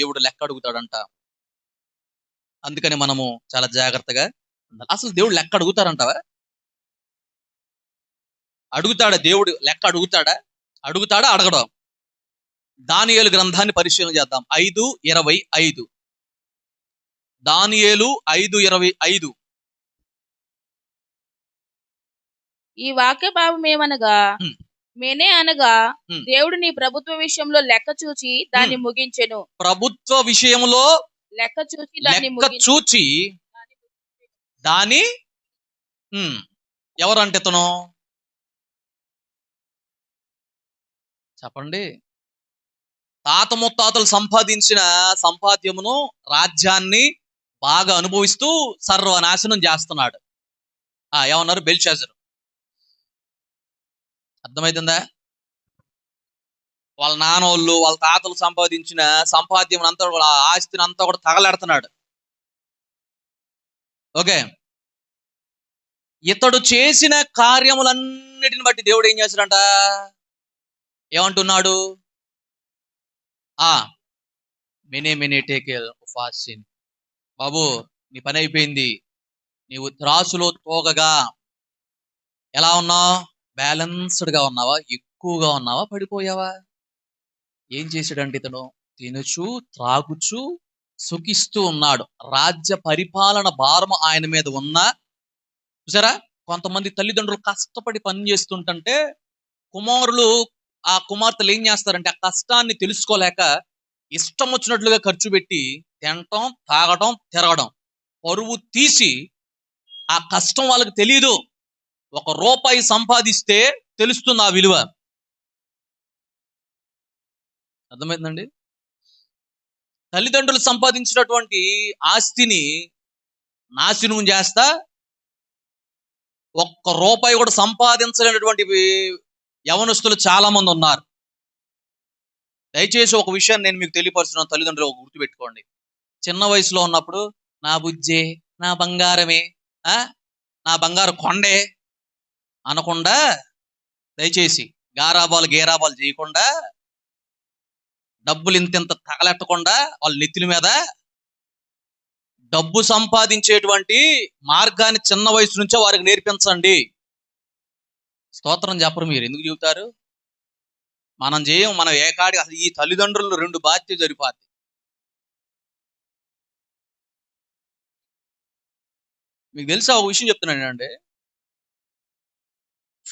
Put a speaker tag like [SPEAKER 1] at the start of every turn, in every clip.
[SPEAKER 1] దేవుడు లెక్క అడుగుతాడంట. అందుకని మనము చాలా జాగ్రత్తగా ఉండాలి. అసలు దేవుడు లెక్క అడుగుతారంటావా అడుగుతాడా? దేవుడు లెక్క అడుగుతాడా? అడుగుతాడా? అడగడం. దానియేలు గ్రంథాన్ని పరిశీలన చేద్దాం. ఐదు ఇరవై ఐదు. దానియేలు ఐదు ఇరవై ఐదు.
[SPEAKER 2] ఈ వాక్య భావం ఏమనగా. మేనే అనగా. దేవుడు నీ ప్రభుత్వ విషయంలో లెక్క చూచి దాన్ని ముగించెను.
[SPEAKER 1] ప్రభుత్వ విషయంలో
[SPEAKER 2] లెక్క చూచి దాన్ని.
[SPEAKER 1] చూచి దాని ఎవరంటే ఇతను చెప్పండి. తాత ముత్తాతలు సంపాదించిన సంపాద్యమును రాజ్యాన్ని బాగా అనుభవిస్తూ సర్వనాశనం చేస్తున్నాడు. ఆ ఏమన్నారు? బెల్షాజరు. అర్థమైతుందా? వాళ్ళ నాన్నోళ్ళు వాళ్ళ తాతలు సంపాదించిన సంపాద్యం అంతా కూడా ఆస్తిని అంతా కూడా తగలెడుతున్నాడు. ఓకే. ఇతడు చేసిన కార్యములన్నిటిని బట్టి దేవుడు ఏం చేశాడంట? ఏమంటున్నాడు? ఆ మినే మినే టేకేల్ ఫాసిన్ బాబు నీ పని అయిపోయింది. నీవు త్రాసులో తోగగా. ఎలా ఉన్నావు? బ్యాలెన్స్డ్గా ఉన్నావా? ఎక్కువగా ఉన్నావా? పడిపోయావా? ఏం చేశాడంటే ఇతను? తినుచు త్రాగుచు సుఖిస్తూ ఉన్నాడు. రాజ్య పరిపాలన భారం ఆయన మీద ఉన్నా చూసారా? కొంతమంది తల్లిదండ్రులు కష్టపడి పని చేస్తుంటే కుమారులు ఆ కుమార్తెలు ఏం చేస్తారంటే ఆ కష్టాన్ని తెలుసుకోలేక ఇష్టం వచ్చినట్లుగా ఖర్చు పెట్టి తినటం తాగటం తిరగడం పరువు తీసి ఆ కష్టం వాళ్ళకి తెలియదు ఒక రూపాయి సంపాదిస్తే తెలుస్తుంది ఆ విలువ. అర్థమైందండి? తల్లిదండ్రులు సంపాదించినటువంటి ఆస్తిని నాశనం చేస్తా ఒక్క రూపాయి కూడా సంపాదించలేనటువంటి యవనస్తులు చాలా మంది ఉన్నారు. దయచేసి ఒక విషయాన్ని నేను మీకు తెలియపరుస్తున్నాను తల్లిదండ్రులు ఒక గుర్తుపెట్టుకోండి చిన్న వయసులో ఉన్నప్పుడు నా బుజ్జే నా బంగారమే ఆ? నా బంగారు కొండే అనకుండా దయచేసి గారాబాలు గేరాబాలు చేయకుండా డబ్బులు ఇంతింత తగలెట్టకుండా వాళ్ళ నెత్తిల మీద డబ్బు సంపాదించేటువంటి మార్గాన్ని చిన్న వయసు నుంచే వారికి నేర్పించండి. స్తోత్రం చెప్పరు మీరు. ఎందుకు చెబుతారు? మనం చేయం మనం ఏకాడి అసలు ఈ తల్లిదండ్రులు రెండు బాధ్యత సరిపోద్ది మీకు తెలుసా ఒక విషయం చెప్తున్నానండి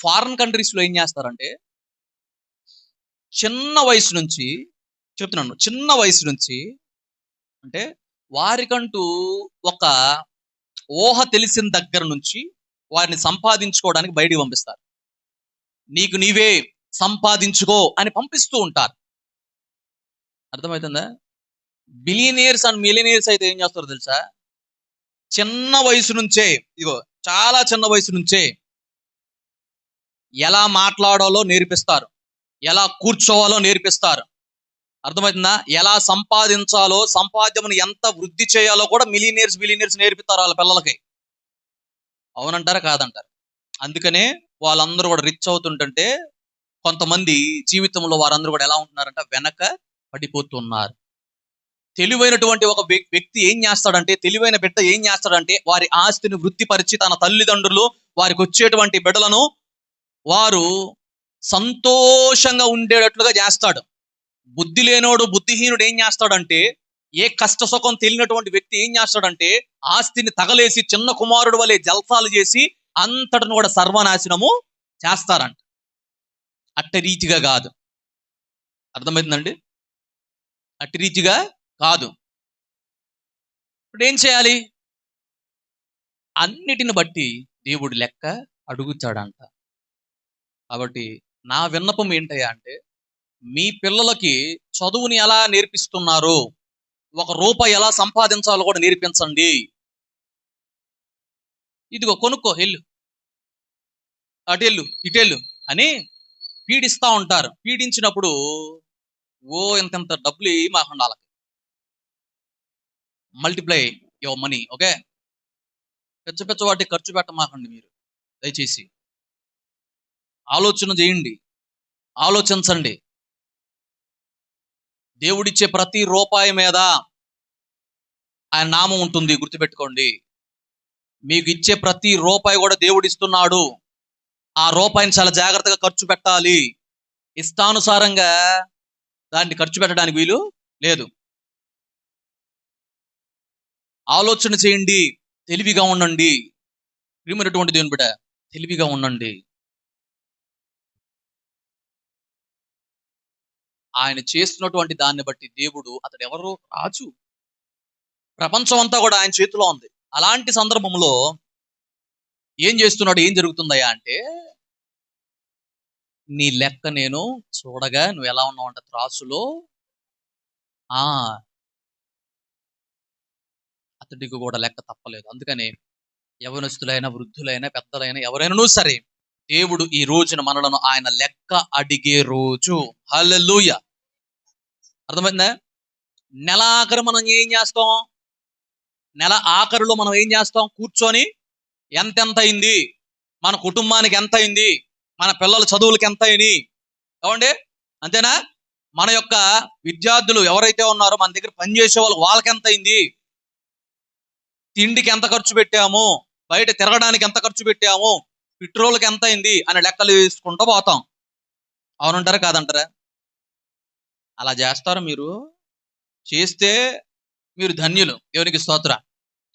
[SPEAKER 1] ఫారిన్ కంట్రీస్లో ఏం చేస్తారంటే చిన్న వయసు నుంచి చెప్తున్నాను చిన్న వయసు నుంచి అంటే వారికంటూ ఒక ఊహ తెలిసిన దగ్గర నుంచి వారిని సంపాదించుకోవడానికి బయటికి పంపిస్తారు. నీకు నీవే సంపాదించుకో అని పంపిస్తూ ఉంటారు. అర్థమవుతుందా? బిలియనియర్స్ అండ్ మిలియనియర్స్ అయితే ఏం చేస్తారో తెలుసా? చిన్న వయసు నుంచే ఇగో చాలా చిన్న వయసు నుంచే ఎలా మాట్లాడాలో నేర్పిస్తారు. ఎలా కూర్చోవాలో నేర్పిస్తారు. అర్థమవుతుందా? ఎలా సంపాదించాలో సంపాద్యమును ఎంత వృద్ధి చేయాలో కూడా మిలీనియర్స్ మిలీనియర్స్ నేర్పిస్తారు వాళ్ళ పిల్లలకి. అవునంటారా? కాదంటారు? అందుకనే వాళ్ళందరూ కూడా రిచ్ అవుతుంటే కొంతమంది జీవితంలో వారందరూ కూడా ఎలా ఉంటున్నారంటే వెనక పడిపోతున్నారు. తెలివైనటువంటి ఒక వ్యక్తి ఏం చేస్తాడంటే తెలివైన బిడ్డ ఏం చేస్తాడంటే వారి ఆస్తిని వృత్తిపరిచి తన తల్లిదండ్రులు వారికి వచ్చేటువంటి బిడ్డలను వారు సంతోషంగా ఉండేటట్లుగా చేస్తాడు. బుద్ధి లేనోడు బుద్ధిహీనుడు ఏం చేస్తాడంటే ఏ కష్ట సుఖం తెలియనటువంటి వ్యక్తి ఏం చేస్తాడంటే ఆస్తిని తగలేసి చిన్న కుమారుడు వలె జల్సాలు చేసి అంతటను కూడా సర్వనాశనము చేస్తారంట. అట్ట రీతిగా కాదు. అర్థమైందండి? అట్టి రీతిగా కాదు. ఇప్పుడు ఏం చేయాలి? అన్నిటిని బట్టి దేవుడు లెక్క అడుగుతాడంట. కాబట్టి నా విన్నపం ఏంటయ్యా అంటే మీ పిల్లలకి చదువుని ఎలా నేర్పిస్తున్నారు? ఒక రూపాయి ఎలా సంపాదించాలో కూడా నేర్పించండి. ఇదిగో కొనుక్కో వెళ్ళు. అటెళ్ళు ఇటెళ్ళు అని పీడిస్తా ఉంటారు. పీడించినప్పుడు ఓ ఇంతంత డబ్బులు మాకు ఉండాలి మల్టిప్లై యువర్ మనీ ఓకే? పెచ్చ పెచ్చ వాటి ఖర్చు పెట్టమాకండి మీరు దయచేసి. ఆలోచన చేయండి. ఆలోచించండి. దేవుడిచ్చే ప్రతి రూపాయి మీద ఆయన నామం ఉంటుంది గుర్తుపెట్టుకోండి. మీకు ఇచ్చే ప్రతి రూపాయి కూడా దేవుడు ఇస్తున్నాడు ఆ రూపాయిని చాలా జాగ్రత్తగా ఖర్చు పెట్టాలి. ఇష్టానుసారంగా దాన్ని ఖర్చు పెట్టడానికి వీలు లేదు. ఆలోచన చేయండి. తెలివిగా ఉండండి. ప్రియమైనటువంటి దేవుని బిడ్డ తెలివిగా ఉండండి. ఆయన చేస్తున్నటువంటి దాన్ని బట్టి దేవుడు అతడు ఎవరు రాజు. ప్రపంచం అంతా కూడా ఆయన చేతిలో ఉంది. అలాంటి సందర్భంలో ఏం చేస్తున్నాడు? ఏం జరుగుతుందయ్యా అంటే నీ లెక్క నేను చూడగా నువ్వు ఎలా ఉన్నావు అంటే త్రాసులో ఆ అతడికి కూడా లెక్క తప్పలేదు. అందుకని యవనస్తులైన వృద్ధులైన పెద్దలైన ఎవరైనా సరే దేవుడు ఈ రోజున మనలను ఆయన లెక్క అడిగే రోజు. హల్లెలూయ! అర్థమైందా? నెల ఆఖరు మనం ఏం చేస్తాం? నెల ఆఖరులో మనం ఏం చేస్తాం? కూర్చొని ఎంతెంత అయింది? మన కుటుంబానికి ఎంత అయింది? మన పిల్లల చదువులకి ఎంత అయినాయి? ఏమండి? అంతేనా? మన యొక్క విద్యార్థులు ఎవరైతే ఉన్నారో మన దగ్గర పనిచేసే వాళ్ళు వాళ్ళకి ఎంత అయింది? తిండికి ఎంత ఖర్చు పెట్టాము? బయట తిరగడానికి ఎంత ఖర్చు పెట్టాము? పెట్రోల్కి ఎంత అయింది? అని లెక్కలు వేసుకుంటూ పోతాం. అవునంటారా? కాదంటారా? అలా చేస్తారు మీరు? చేస్తే మీరు ధన్యులు. దేవునికి స్తోత్ర.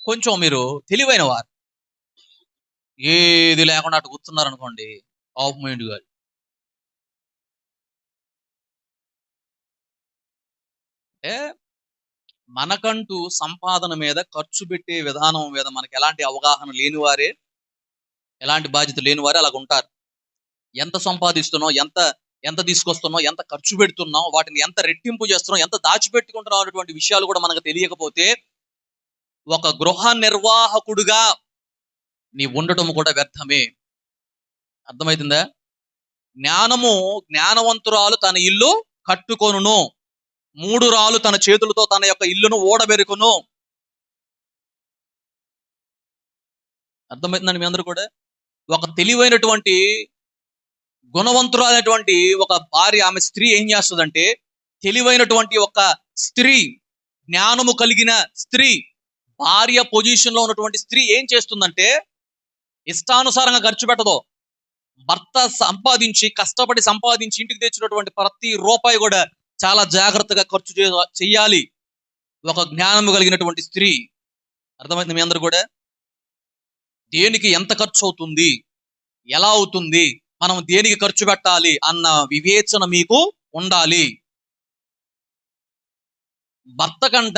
[SPEAKER 1] కొంచెం మీరు తెలివైన వారు. ఏది లేకుండా అటు కూర్చున్నారు అనుకోండి ఆఫ్ మైండ్ గారు అంటే మనకంటూ సంపాదన మీద ఖర్చు పెట్టే విధానం మీద మనకి ఎలాంటి అవగాహన లేని వారే ఎలాంటి బాధ్యత లేని వారే అలాగ ఉంటారు ఎంత సంపాదిస్తున్నావు ఎంత ఎంత తీసుకొస్తున్నావు ఎంత ఖర్చు పెడుతున్నావు వాటిని ఎంత రెట్టింపు చేస్తున్నావు ఎంత దాచిపెట్టుకుంటున్నావు అనేటువంటి విషయాలు కూడా మనకు తెలియకపోతే ఒక గృహ నిర్వాహకుడుగా నీ ఉండటం కూడా వ్యర్థమే. అర్థమవుతుందా జ్ఞానము జ్ఞానవంతురాలు తన ఇల్లు కట్టుకొనును. మూడు రాలు తన చేతులతో తన యొక్క ఇల్లును ఓడబెరుకును. అర్థమవుతుందండి మీ అందరూ కూడా? ఒక తెలివైనటువంటి గుణవంతురాలైనటువంటి ఒక భార్య ఆమె స్త్రీ ఏం చేస్తుందంటే తెలివైనటువంటి ఒక స్త్రీ జ్ఞానము కలిగిన స్త్రీ భార్య పొజిషన్లో ఉన్నటువంటి స్త్రీ ఏం చేస్తుందంటే ఇష్టానుసారంగా ఖర్చు పెట్టదు. భర్త సంపాదించి కష్టపడి సంపాదించి ఇంటికి తెచ్చినటువంటి ప్రతి రూపాయి కూడా చాలా జాగ్రత్తగా ఖర్చు చే- ఒక జ్ఞానము కలిగినటువంటి స్త్రీ. అర్థమైంది మీ అందరు కూడా? దేనికి ఎంత ఖర్చు అవుతుంది? ఎలా అవుతుంది? మనం దేనికి ఖర్చు పెట్టాలి అన్న వివేచన మీకు ఉండాలి. భర్త కంట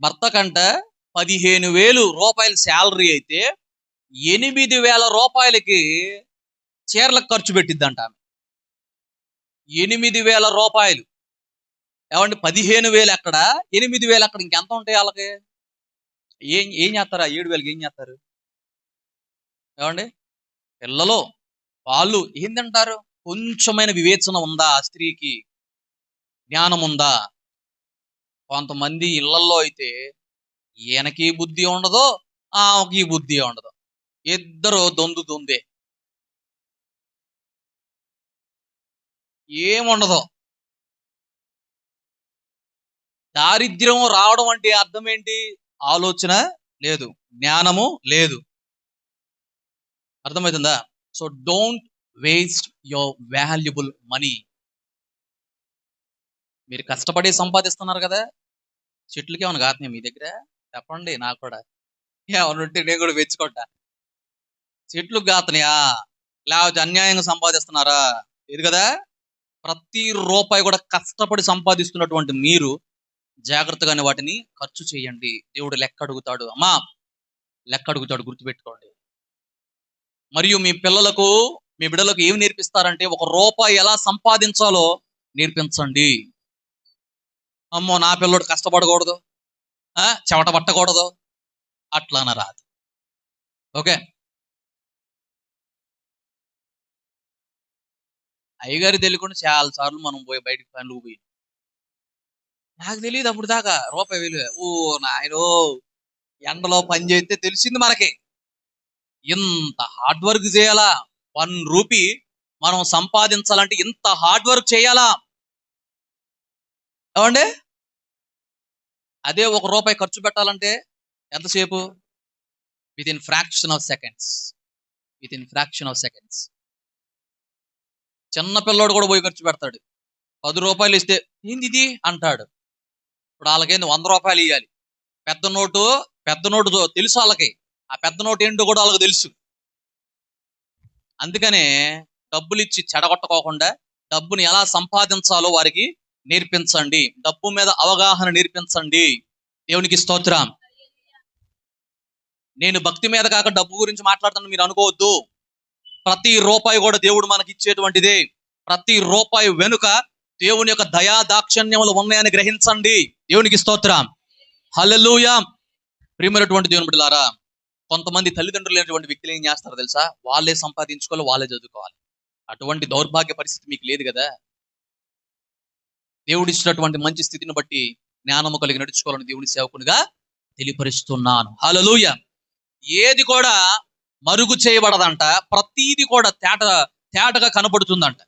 [SPEAKER 1] భర్త కంట పదిహేను వేలు రూపాయల శాలరీ అయితే ఎనిమిది వేల రూపాయలకి చీరలకు ఖర్చు పెట్టిద్దంట ఆమె. ఎనిమిది వేల రూపాయలు. ఏమంటే పదిహేను వేలు ఎక్కడ? ఎనిమిది వేలు అక్కడ ఇంకెంత ఉంటాయి వాళ్ళకి? ఏం ఏం చేస్తారు? ఆ ఏడు వేలకి ఏం చేస్తారు? ఏమండి? పిల్లలో వాళ్ళు ఏంటంటారు తింటారు? కొంచెమైన వివేచన ఉందా? ఆ స్త్రీకి జ్ఞానం ఉందా? కొంతమంది ఇళ్ళల్లో అయితే ఈయనకి బుద్ధి ఉండదు ఆమెకి బుద్ధి ఉండదు. ఇద్దరు దొందు దొందే. ఏముండదు దారిద్ర్యం రావడం అంటే అర్థం ఏంటి? ఆలోచన లేదు జ్ఞానము లేదు. అర్థమవుతుందా? So don't waste your valuable money మీరు కష్టపడి సంపాదిస్తున్నారు కదా? చెట్లకి ఏమైనా కాదు మీ దగ్గర? చెప్పండి నాకు కూడా. ఏమైనా ఉంటే నేను కూడా వెచ్చుకుంటా చెట్లు కాతనయా లేకపోతే అన్యాయంగా సంపాదిస్తున్నారా? ఇది కదా? ప్రతి రూపాయి కూడా కష్టపడి సంపాదిస్తున్నటువంటి మీరు జాగ్రత్తగానే వాటిని ఖర్చు చేయండి. దేవుడు లెక్క అడుగుతాడు. అమ్మా లెక్క అడుగుతాడు. గుర్తుపెట్టుకోండి. మరియు మీ పిల్లలకు మీ బిడ్డలకు ఏం నేర్పిస్తారంటే ఒక రూపాయి ఎలా సంపాదించాలో నేర్పించండి. అమ్మో నా పిల్లడు కష్టపడకూడదు. ఆ, చెమట పట్టకూడదు. అట్లా రాదు. ఓకే? అయ్యగారి తెలియకుండా చాలా సార్లు మనం పోయి బయటికి పనులు పోయి. నాకు తెలియదు అప్పుడు దాకా రూపాయి విలువ. ఓ నాయనో ఎండలో పని చేస్తే తెలిసింది మనకి. ఇంత హార్డ్ వర్క్ చేయాలా? వన్ రూపీ మనం సంపాదించాలంటే ఇంత హార్డ్ వర్క్ చేయాలా? ఏమండి? అదే ఒక రూపాయి ఖర్చు పెట్టాలంటే ఎంతసేపు? Within fraction of seconds within fraction of seconds చిన్న పిల్లోడు కూడా పోయి ఖర్చు పెడతాడు. పది రూపాయలు ఇస్తే ఏంది ఇది? అంటాడు. ఇప్పుడు వాళ్ళకేంది? వంద రూపాయలు ఇవ్వాలి పెద్ద నోటు పెద్ద నోటు తెలుసు వాళ్ళకి. ఆ పెద్ద నోటు ఏంటో కూడా వాళ్ళకి తెలుసు. అందుకనే డబ్బులు ఇచ్చి చెడగొట్టుకోకుండా డబ్బుని ఎలా సంపాదించాలో వారికి నేర్పించండి. డబ్బు మీద అవగాహన నేర్పించండి. దేవునికి స్తోత్రం. నేను భక్తి మీద కాక డబ్బు గురించి మాట్లాడుతాను మీరు అనుకోవద్దు. ప్రతి రూపాయి కూడా దేవుడు మనకి ఇచ్చేటువంటిదే. ప్రతి రూపాయి వెనుక దేవుని యొక్క దయా దాక్షణ్యములు ఉన్నాయని గ్రహించండి. దేవునికి స్తోత్రం. హలలుయా ప్రియమైనటువంటి దేవుని బిడ్డలారా కొంతమంది తల్లిదండ్రులు లేనటువంటి వ్యక్తులు ఏం చేస్తారు తెలుసా? వాళ్ళే సంపాదించుకోవాలి వాళ్ళే చదువుకోవాలి. అటువంటి దౌర్భాగ్య పరిస్థితి మీకు లేదు కదా? దేవుడు ఇచ్చినటువంటి మంచి స్థితిని బట్టి జ్ఞానము కలిగి నడుచుకోవాలని దేవుని సేవకునిగా తెలియపరుస్తున్నాను. హలోయ ఏది కూడా మరుగు చేయబడదంట ప్రతీది కూడా తేట తేటగా కనపడుతుందంట